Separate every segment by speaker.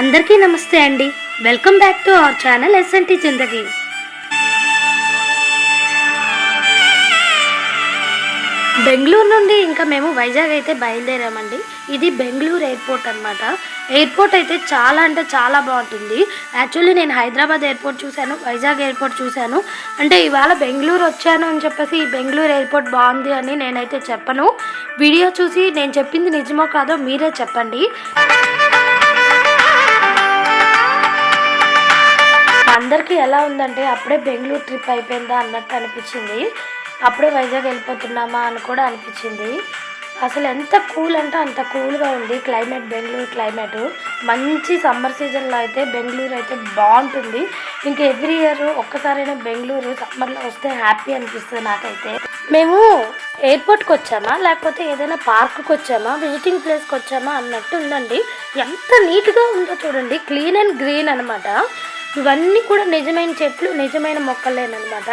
Speaker 1: అందరికీ నమస్తే అండి. Welcome back to our channel SNT Zindagi Bengaluru నుండి ఇంకా మేము వైజాగ్ అయితే బయలుదేరామండి. ఇది బెంగళూరు ఎయిర్పోర్ట్ అనమాట ఎయిర్పోర్ట్ అయితే చాలా అంటే చాలా బాగుంటుంది. యాక్చువల్లీ నేను హైదరాబాద్ ఎయిర్పోర్ట్ చూశాను వైజాగ్ ఎయిర్పోర్ట్ చూశాను. అంటే ఇవాళ బెంగళూరు వచ్చాను అని చెప్పేసి ఈ బెంగళూరు ఎయిర్పోర్ట్ బాగుంది అని నేనైతే చెప్పను. వీడియో చూసి నేను చెప్పింది నిజమో కాదో మీరే చెప్పండి. అందరికీ ఎలా ఉందంటే అప్పుడే బెంగళూరు ట్రిప్ అయిపోయిందా అన్నట్టు అనిపించింది. అప్పుడే వైజాగ్ వెళ్ళిపోతున్నామా అని కూడా అనిపించింది. అసలు ఎంత కూల్ అంటే అంత కూల్గా ఉంది క్లైమేట్ బెంగళూరు క్లైమేట్. మంచి సమ్మర్ సీజన్లో అయితే బెంగళూరు అయితే బాగుంటుంది. ఇంకా ఎవ్రీ ఇయర్ ఒక్కసారైనా బెంగళూరు సమ్మర్లో వస్తే హ్యాపీ అనిపిస్తుంది నాకైతే. మేము ఎయిర్పోర్ట్కి వచ్చామా? లేకపోతే ఏదైనా పార్క్కి వచ్చామా? విజిటింగ్ ప్లేస్కి వచ్చామా? అన్నట్టు ఉందండి. ఎంత నీట్గా ఉందో చూడండి. క్లీన్ అండ్ గ్రీన్ అనమాట ఇవన్నీ కూడా నిజమైన చెట్లు నిజమైన మొక్కలేనమాట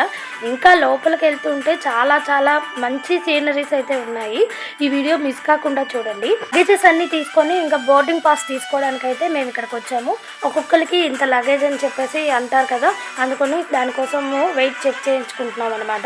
Speaker 1: ఇంకా లోపలికి వెళ్తుంటే చాలా చాలా మంచి సీనరీస్ అయితే ఉన్నాయి. ఈ వీడియో మిస్ కాకుండా చూడండి. లగేజెస్ అన్నీ తీసుకొని ఇంకా బోర్డింగ్ పాస్ తీసుకోవడానికి అయితే మేము ఇక్కడికి వచ్చాము. ఒక్కొక్కరికి ఇంత లగేజ్ అని చెప్పేసి అంటారు కదా అందుకని దానికోసము వెయిట్ చెక్ చేయించుకుంటున్నాం అనమాట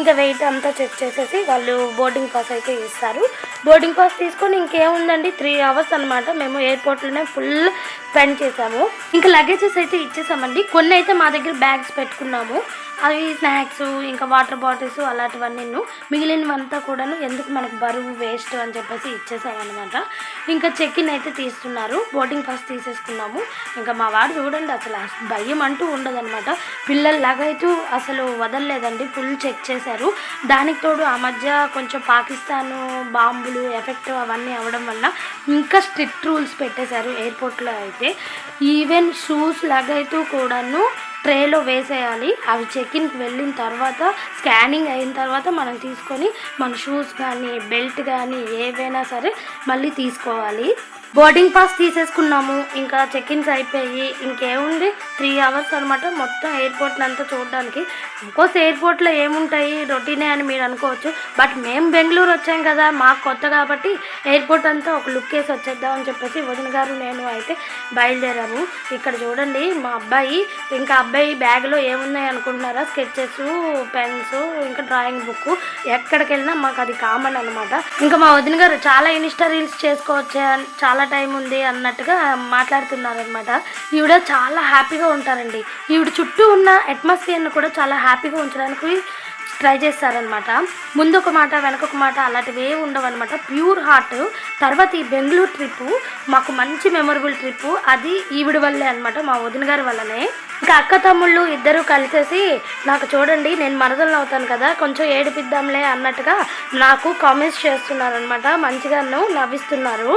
Speaker 1: ఇంకా వెయిట్ అంతా చెక్ చేసేసి వాళ్ళు బోర్డింగ్ పాస్ అయితే ఇస్తారు. బోర్డింగ్ పాస్ తీసుకొని ఇంకేముందండి? త్రీ అవర్స్ అనమాట మేము ఎయిర్పోర్ట్లోనే ఫుల్ స్పెండ్ చేసాము ఇంకా లగేజెస్ అయితే ఇచ్చేసామండి. కొన్ని అయితే మా దగ్గర బ్యాగ్స్ పెట్టుకున్నాము. అవి స్నాక్స్ ఇంకా వాటర్ బాటిల్స్ అలాంటివన్నీ మిగిలినవంతా కూడాను ఎందుకు మనకు బరువు వేస్ట్ అని చెప్పేసి ఇచ్చేసామన్నమాట. ఇంకా చెక్ ఇన్ అయితే తీస్తున్నారు. బోటింగ్ పాస్ తీసేసుకున్నాము. ఇంకా మా వాడు చూడండి అసలు భయం అంటూ ఉండదన్నమాట. పిల్లల్లాగా అయితే అసలు వదలలేదండి. ఫుల్ చెక్ చేశారు. దానికి తోడు ఆ మధ్య కొంచెం పాకిస్తాన్ బాంబులు ఎఫెక్ట్ అవన్నీ అవ్వడం వల్ల ఇంకా స్ట్రిక్ట్ రూల్స్ పెట్టేశారు ఎయిర్పోర్ట్లో అయితే. ఈవెన్ షూస్ లగైతూ కూడాను ట్రేలో వేసేయాలి. అవి చెక్ ఇన్కి వెళ్ళిన తర్వాత స్కానింగ్ అయిన తర్వాత మనం తీసుకొని మన షూస్ కానీ బెల్ట్ కానీ ఏవైనా సరే మళ్ళీ తీసుకోవాలి. బోర్డింగ్ పాస్ తీసేసుకున్నాము. ఇంకా చెక్ అయిపోయి ఇంకేముంది? త్రీ అవర్స్ అనమాట మొత్తం ఎయిర్పోర్ట్ అంతా చూడడానికి. ఇంకోస్ ఎయిర్పోర్ట్లో ఏముంటాయి? రొటీనే అని మీరు అనుకోవచ్చు. బట్ మేము బెంగళూరు వచ్చాం కదా మాకు కొత్త కాబట్టి ఎయిర్పోర్ట్ అంతా ఒక లుక్ వేసి వచ్చేద్దాం అని చెప్పేసి వదిన గారు నేను అయితే బయలుదేరాము. ఇక్కడ చూడండి మా అబ్బాయి ఇంకా అబ్బాయి బ్యాగ్లో ఏమున్నాయి అనుకుంటున్నారా? స్కెచెస్ పెన్స్ ఇంకా డ్రాయింగ్ బుక్. ఎక్కడికి వెళ్ళినా మాకు అది కామన్ అనమాట ఇంకా మా వదిన గారు చాలా ఇన్స్టా రీల్స్ చేసుకోవచ్చు చాలా టైం ఉంది అన్నట్టుగా మాట్లాడుతున్నారు అనమాట ఈవిడ చాలా హ్యాపీగా ఉంటారండి. ఈవిడ చుట్టూ ఉన్న అట్మాస్ఫియర్ని కూడా చాలా హ్యాపీగా ఉంచడానికి ట్రై చేస్తారనమాట ముందు ఒక మాట వెనక ఒక మాట అలాంటివి ఏ ఉండవు అనమాట ప్యూర్ హార్ట్. తర్వాత ఈ బెంగళూరు ట్రిప్ మాకు మంచి మెమొరబుల్ ట్రిప్. అది ఈవిడ వల్లే అనమాట మా వదిన గారి వల్లనే. ఇంకా అక్క తమ్ముళ్ళు ఇద్దరు కలిసేసి నాకు చూడండి నేను మరదలను అవుతాను కదా కొంచెం ఏడిపిద్దాంలే అన్నట్టుగా నాకు కామెంట్స్ చేస్తున్నారనమాట మంచిగాను నవ్విస్తున్నారు.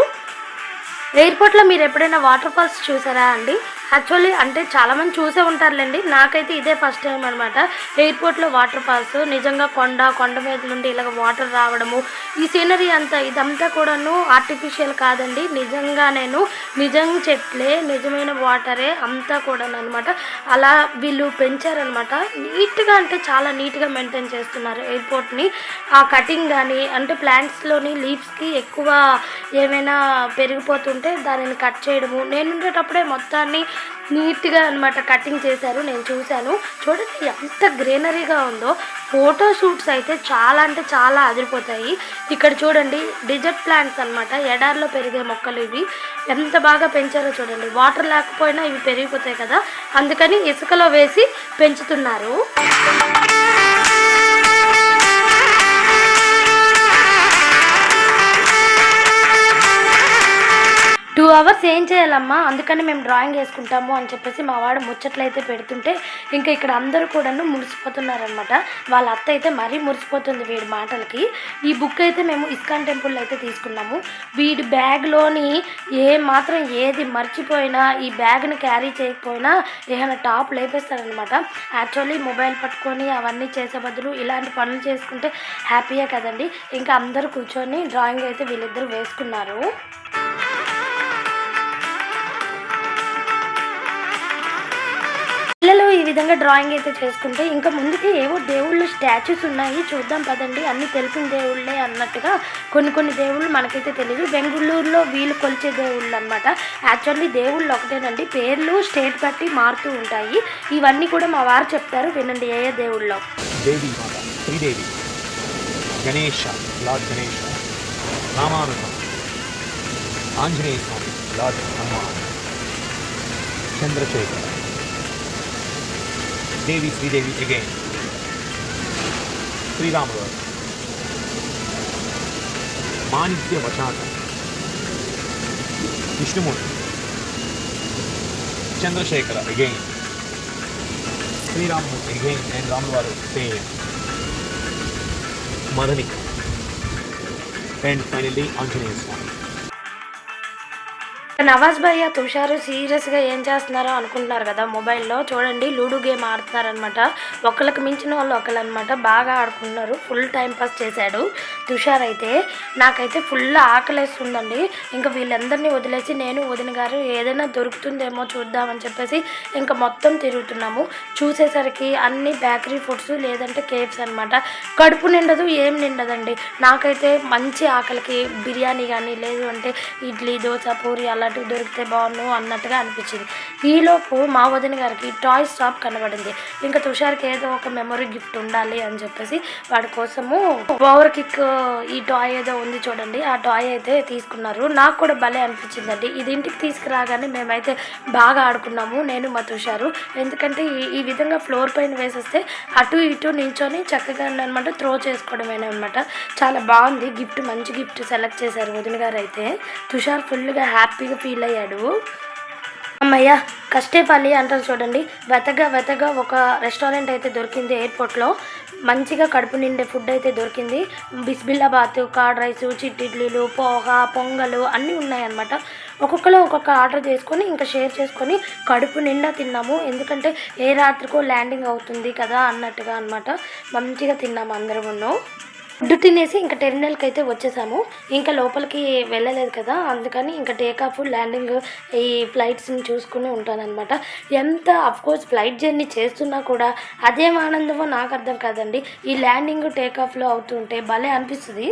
Speaker 1: ఎయిర్పోర్ట్లో మీరు ఎప్పుడైనా వాటర్ ఫాల్స్ చూసారా అండి? యాక్చువల్లీ అంటే చాలామంది చూసే ఉంటారులేండి. నాకైతే ఇదే ఫస్ట్ టైం అనమాట ఎయిర్పోర్ట్లో వాటర్ ఫాల్స్ నిజంగా కొండ కొండ మీద నుండి ఇలాగ వాటర్ రావడము ఈ సీనరీ అంతా ఇదంతా కూడాను ఆర్టిఫిషియల్ కాదండి. నిజంగా నేను నిజం చెట్లే నిజమైన వాటరే అంతా కూడా అనమాట అలా వీళ్ళు పెంచారనమాట నీట్గా అంటే చాలా నీట్గా మెయింటైన్ చేస్తున్నారు ఎయిర్పోర్ట్ని. ఆ కటింగ్ కానీ అంటే ప్లాంట్స్లోని లీవ్స్కి ఎక్కువ ఏమైనా పెరిగిపోతుంటే దానిని కట్ చేయడము. నేను ఉండేటప్పుడే మొత్తాన్ని నీట్గా అనమాట కటింగ్ చేశారు నేను చూశాను. చూడండి ఎంత గ్రీనరీగా ఉందో. ఫోటో షూట్స్ అయితే చాలా అంటే చాలా అదిరిపోతాయి. ఇక్కడ చూడండి డిజర్ట్ ప్లాంట్స్ అన్నమాట. ఎడారిలో పెరిగే మొక్కలు ఇవి. ఎంత బాగా పెంచారో చూడండి. వాటర్ లేకపోయినా ఇవి పెరిగిపోతాయి కదా. అందుకని ఇసుకలో వేసి పెంచుతున్నారు. అవర్స్ ఏం చేయాలమ్మా? అందుకని మేము డ్రాయింగ్ వేసుకుంటాము అని చెప్పేసి మా వాడు ముచ్చట్లు అయితే పెడుతుంటే ఇంకా ఇక్కడ అందరూ కూడాను మురిసిపోతున్నారనమాట వాళ్ళ అత్త అయితే మరీ మురిసిపోతుంది వీడి మాటలకి. ఈ బుక్ అయితే మేము ఇస్కాన్ టెంపుల్లో అయితే తీసుకున్నాము. వీడి బ్యాగ్లోని ఏ మాత్రం ఏది మర్చిపోయినా ఈ బ్యాగ్ని క్యారీ చేయకపోయినా ఏమైనా టాప్ లేపేస్తారనమాట యాక్చువల్లీ మొబైల్ పట్టుకొని అవన్నీ చేసే బదులు ఇలాంటి పనులు చేసుకుంటే హ్యాపీయే కదండి. ఇంకా అందరూ కూర్చొని డ్రాయింగ్ అయితే వీళ్ళిద్దరూ వేసుకున్నారు. విధంగా డ్రాయింగ్ అయితే చేసుకుంటే ఇంకా ముందుకి ఏవో దేవుళ్ళు స్టాచ్యూస్ ఉన్నాయి. చూద్దాం పదండి. అన్ని తెలిసిన దేవుళ్ళే అన్నట్టుగా కొన్ని కొన్ని దేవుళ్ళు మనకైతే తెలియదు బెంగళూరులో వీళ్ళు కొలిచే దేవుళ్ళు అనమాట యాక్చువల్లీ దేవుళ్ళు ఒకటేనండి. పేర్లు స్టేట్ బట్టి మారుతూ ఉంటాయి. ఇవన్నీ కూడా మా వారు చెప్తారు. వినండి ఏ ఏ దేవుళ్ళో.
Speaker 2: దేవి మాత శ్రీదేవి గణేష లార్డ్ గణేష రామానుజ ఆంజనేయ స్వామి లార్డ్ హనుమాన్ చంద్రశేఖర్. దేవి శ్రీదేవి అగైన్ శ్రీరాముడు వారు. Manikya వచాక Vishnumurthy Chandrashekara again Sriramamurthy again and రాముల వారు same Madanika and finally Anjaneya Swamy
Speaker 1: Nawaz భయ్య తుషారు సీరియస్గా ఏం చేస్తున్నారో అనుకుంటున్నారు కదా మొబైల్లో. చూడండి లూడో గేమ్ ఆడుతున్నారనమాట ఒకళ్ళకి మించిన వాళ్ళు ఒకళ్ళు అనమాట బాగా ఆడుకుంటున్నారు. ఫుల్ టైం పాస్ చేశాడు తుషార్ అయితే. నాకైతే ఫుల్ ఆకలేస్తుందండి. ఇంకా వీళ్ళందరినీ వదిలేసి నేను వదిన గారు ఏదైనా దొరుకుతుందేమో చూద్దామని చెప్పేసి ఇంకా మొత్తం తిరుగుతున్నాము. చూసేసరికి అన్ని బేకరీ ఫుడ్స్ లేదంటే కేఫ్స్ అనమాట కడుపు నిండదు ఏం నిండదండి. నాకైతే మంచి ఆకలికి బిర్యానీ కానీ లేదు అంటే ఇడ్లీ దోశ పూరి అలా అలాంటివి దొరికితే బాగుండు అన్నట్టుగా అనిపించింది. ఈలోపు మా వదిన గారికి టాయ్స్ షాప్ కనబడింది. ఇంకా తుషార్కి ఏదో ఒక మెమొరీ గిఫ్ట్ ఉండాలి అని చెప్పేసి వాడి కోసము పవర్ కిక్ ఈ టాయ్ ఏదో ఉంది చూడండి. ఆ టాయ్ అయితే తీసుకున్నారు. నాకు కూడా భలే అనిపించిందండి. ఇది ఇంటికి తీసుకురాగానే మేమైతే బాగా ఆడుకున్నాము నేను మా తుషారు. ఎందుకంటే ఈ ఈ విధంగా ఫ్లోర్ పైన వేసేస్తే అటు ఇటు నించొని చక్కగా అనమాట త్రో చేసుకోవడమేనా అనమాట చాలా బాగుంది. గిఫ్ట్ మంచి గిఫ్ట్ సెలెక్ట్ చేశారు వదిన గారు అయితే. తుషార్ ఫుల్గా హ్యాపీగా ఫీల్ అయ్యాడు. అమ్మయ్య కష్టేపల్లి అంటారు చూడండి. వెతగా వెతగా ఒక రెస్టారెంట్ అయితే దొరికింది ఎయిర్పోర్ట్లో మంచిగా కడుపు నిండే ఫుడ్ అయితే దొరికింది. బిస్బిల్లాబాత్ కార్డ్ రైస్ చిట్టిడ్లీలు పోహ పొంగలు అన్నీ ఉన్నాయన్నమాట. ఒక్కొక్కరు ఒక్కొక్క ఆర్డర్ చేసుకొని ఇంకా షేర్ చేసుకొని కడుపు నిండా తిన్నాము. ఎందుకంటే ఏ రాత్రికో ల్యాండింగ్ అవుతుంది కదా అన్నట్టుగా అనమాట మంచిగా తిన్నాము అందరమును. ఫుడ్ తినేసి ఇంకా టెర్మినల్కి అయితే వచ్చేసాము. ఇంకా లోపలికి వెళ్ళలేదు కదా అందుకని ఇంకా టేక్ ఆఫ్ ల్యాండింగ్ ఈ ఫ్లైట్స్ని చూసుకుని ఉంటానన్నమాట. ఎంత కోర్స్ ఫ్లైట్ జర్నీ చేస్తున్నా కూడా అదేం ఆనందమో నాకు అర్థం కాదండి. ఈ ల్యాండింగ్ టేక్ ఆఫ్లో అవుతుంటే భలే అనిపిస్తుంది.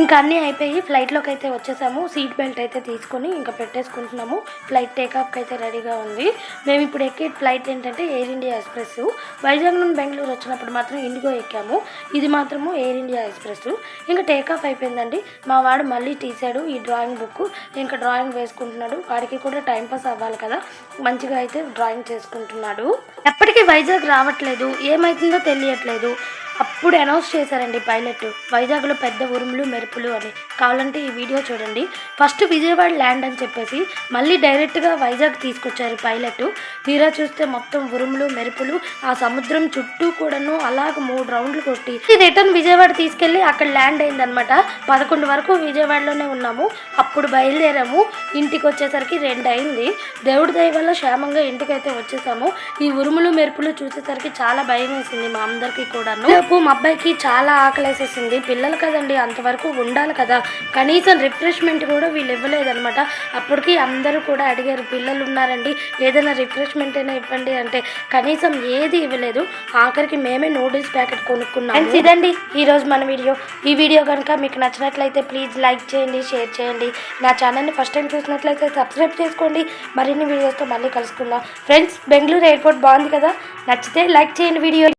Speaker 1: ఇంకా అన్నీ అయిపోయి ఫ్లైట్లోకి అయితే వచ్చేసాము. సీట్ బెల్ట్ అయితే తీసుకొని ఇంకా పెట్టేసుకుంటున్నాము. ఫ్లైట్ టేకాఫ్కి అయితే రెడీగా ఉంది. మేము ఇప్పుడు ఎక్కే ఫ్లైట్ ఏంటంటే ఎయిర్ ఇండియా ఎక్స్ప్రెస్ వైజాగ్ నుండి బెంగళూరు వచ్చినప్పుడు మాత్రం ఇండిగో ఎక్కాము. ఇది మాత్రము ఎయిర్ ఇండియా ఎక్స్ప్రెస్ ఇంకా టేకాఫ్ అయిపోయిందండి. మా వాడు మళ్ళీ తీసాడు ఈ డ్రాయింగ్ బుక్. ఇంకా డ్రాయింగ్ వేసుకుంటున్నాడు. వాడికి కూడా టైం పాస్ అవ్వాలి కదా. మంచిగా అయితే డ్రాయింగ్ చేసుకుంటున్నాడు. ఎప్పటికీ వైజాగ్ రావట్లేదు. ఏమవుతుందో తెలియట్లేదు. అప్పుడు అనౌన్స్ చేశారండి పైలట్. వైజాగ్లో పెద్ద ఉరుములు మెరుపులు అని. కావాలంటే ఈ వీడియో చూడండి. ఫస్ట్ విజయవాడ ల్యాండ్ అని చెప్పేసి మళ్ళీ డైరెక్ట్గా వైజాగ్ తీసుకొచ్చారు పైలట్. తీరా చూస్తే మొత్తం ఉరుములు మెరుపులు ఆ సముద్రం చుట్టూ కూడాను అలాగ మూడు రౌండ్లు కొట్టి. రిటర్న్ విజయవాడ తీసుకెళ్ళి అక్కడ ల్యాండ్ అయిందనమాట పదకొండు వరకు విజయవాడలోనే ఉన్నాము. అప్పుడు బయలుదేరాము. ఇంటికి వచ్చేసరికి రెండు అయింది. దేవుడి దయ వల్ల క్షేమంగా ఇంటికైతే వచ్చేసాము. ఈ ఉరుములు మెరుపులు చూసేసరికి చాలా భయం వేసింది మా అందరికీ కూడాను. రేపు మా అబ్బాయికి చాలా ఆకలేసేసింది. పిల్లలు కదండి అంతవరకు ఉండాలి కదా. కనీసం రిఫ్రెష్మెంట్ కూడా వీళ్ళు ఇవ్వలేదన్నమాట. అప్పటికి అందరూ కూడా అడిగారు పిల్లలు ఉన్నారండి ఏదైనా రిఫ్రెష్మెంట్ అయినా ఇవ్వండి అంటే కనీసం ఏది ఇవ్వలేదు. ఆఖరికి మేమే నూడిల్స్ ప్యాకెట్ కొనుక్కున్నాం ఇదండి ఈరోజు మన వీడియో. ఈ వీడియో కనుక మీకు నచ్చినట్లయితే ప్లీజ్ లైక్ చేయండి షేర్ చేయండి. నా ఛానల్ని ఫస్ట్ టైం చూసినట్లయితే సబ్స్క్రైబ్ చేసుకోండి. మరిన్ని వీడియోస్తో మళ్ళీ కలుసుకుందాం. ఫ్రెండ్స్ బెంగళూరు ఎయిర్పోర్ట్ బాగుంది కదా? నచ్చితే లైక్ చేయండి వీడియో.